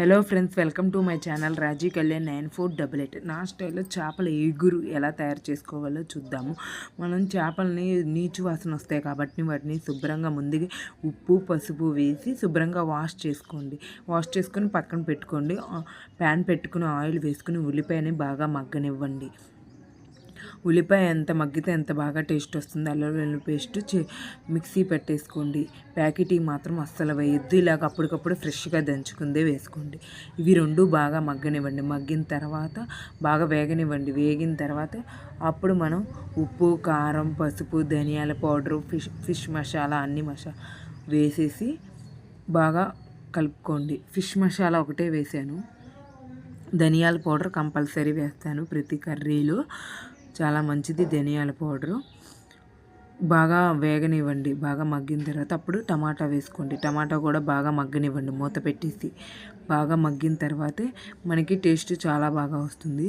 Hello friends welcome to my channel Raji Kalyan nine four double eight నా స్టైల్లో చేపల ఎగురు ఎలా తయారు చేసుకోవాలో చూద్దాము. మనం చేపలని నీచు వాసన వస్తాయి కాబట్టి వాటిని శుభ్రంగా ముందుగా ఉప్పు పసుపు వేసి శుభ్రంగా వాష్ చేసుకోండి. వాష్ చేసుకొని పక్కన పెట్టుకోండి. ప్యాన్ పెట్టుకుని ఆయిల్ వేసుకుని ఉల్లిపాయని బాగా మగ్గనివ్వండి. ఉల్లిపాయ ఎంత మగ్గితే ఎంత బాగా టేస్ట్ వస్తుంది. అల్లం వెల్లుల్లి పేస్ట్ మిక్సీ పెట్టేసుకోండి. ప్యాకెట్ మాత్రం అస్సలు వేయద్దు. ఇలాగ అప్పటికప్పుడు ఫ్రెష్గా దంచుకుందే వేసుకోండి. ఇవి రెండు బాగా మగ్గనివ్వండి. మగ్గిన తర్వాత బాగా వేగనివ్వండి. వేగిన తర్వాత అప్పుడు మనం ఉప్పు కారం పసుపు ధనియాల పౌడరు ఫిష్ ఫిష్ మసాలా అన్ని మసాలా వేసేసి బాగా కలుపుకోండి. ఫిష్ మసాలా ఒకటే వేసాను. ధనియాల పౌడర్ కంపల్సరీ వేస్తాను. ప్రతి కర్రీలో చాలా మంచిది ధనియాల పౌడరు. బాగా వేగనివ్వండి బాగా మగ్గిన తర్వాత అప్పుడు టమాటా వేసుకోండి. టమాటా కూడా బాగా మగ్గనివ్వండి మూత పెట్టేసి. బాగా మగ్గిన తర్వాతే మనకి టేస్ట్ చాలా బాగా వస్తుంది.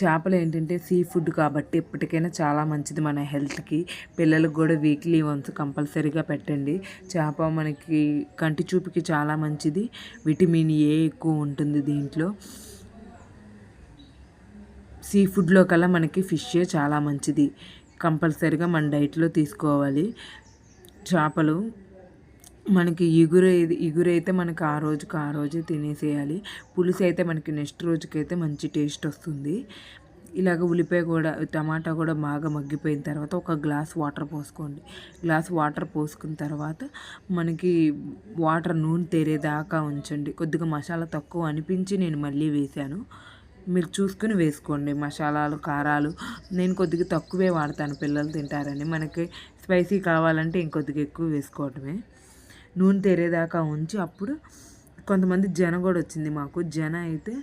చేపలు ఏంటంటే సీ ఫుడ్ కాబట్టి ఎప్పటికైనా చాలా మంచిది మన హెల్త్కి. పిల్లలకు కూడా వీక్లీ వన్స్ కంపల్సరీగా పెట్టండి. చేప మనకి కంటి చూపుకి చాలా మంచిది. విటమిన్ ఏ ఎక్కువ ఉంటుంది దీంట్లో. సీ ఫుడ్లో కల్లా మనకి ఫిష్ చాలా మంచిది. కంపల్సరీగా మన డైట్లో తీసుకోవాలి. చేపలు మనకి ఇగురు ఇగురు అయితే మనకి ఆ రోజుకి ఆ రోజే తినేసేయాలి. పులుసు అయితే మనకి నెక్స్ట్ రోజుకైతే మంచి టేస్ట్ వస్తుంది. ఇలాగ ఉల్లిపాయ కూడా టమాటా కూడా బాగా మగ్గిపోయిన తర్వాత ఒక గ్లాస్ వాటర్ పోసుకోండి. గ్లాస్ వాటర్ పోసుకున్న తర్వాత మనకి వాటర్ నూనె తేరేదాకా ఉంచండి. కొద్దిగా మసాలా తక్కువ అనిపించి నేను మళ్ళీ వేశాను. మీరు చూసుకుని వేసుకోండి. మసాలాలు కారాలు. నేను కొద్దిగా తక్కువే వాడతాను. పిల్లలు తింటారని. మనకి స్పైసీ కావాలంటే ఇంకొద్దిగా ఎక్కువ వేసుకోవటమే. నూనె తెరేదాకా ఉంచి అప్పుడు కొంతమంది జన కూడా వచ్చింది మాకు. జన అయితే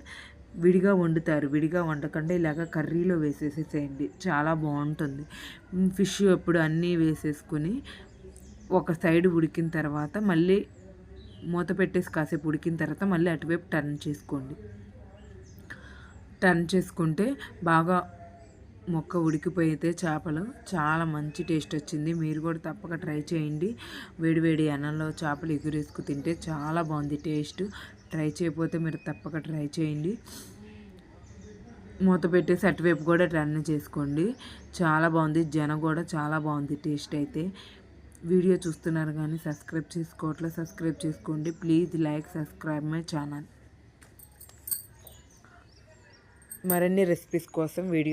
విడిగా వండుతారు. విడిగా వండకుండా. ఇలాగ కర్రీలో వేసేసేసేయండి చాలా బాగుంటుంది. ఫిష్ ఎప్పుడు అన్నీ వేసేసుకుని ఒక సైడ్ ఉడికిన తర్వాత మళ్ళీ మూత పెట్టేసి కాసేపు ఉడికిన తర్వాత మళ్ళీ అటువైపు టర్న్ చేసుకోండి. టర్న్ చేసుకుంటే బాగా మొక్క ఉడికిపోయితే చేపలు చాలా మంచి టేస్ట్ వచ్చింది. మీరు కూడా తప్పక ట్రై చేయండి. వేడివేడి అన్నంలో చేపలు ఎగురేసుకు తింటే చాలా బాగుంది టేస్ట్. ట్రై చేయకపోతే మీరు తప్పక ట్రై చేయండి. మూత పెట్టేసి అటువైపు కూడా టర్న్ చేసుకోండి. చాలా బాగుంది. జనం కూడా చాలా బాగుంది టేస్ట్ అయితే. వీడియో చూస్తున్నారు కానీ సబ్స్క్రైబ్ చేసుకోవట్లే. సబ్స్క్రైబ్ చేసుకోండి. Please like subscribe my channel. మరిన్ని రెసిపీస్ కోసం వీడియో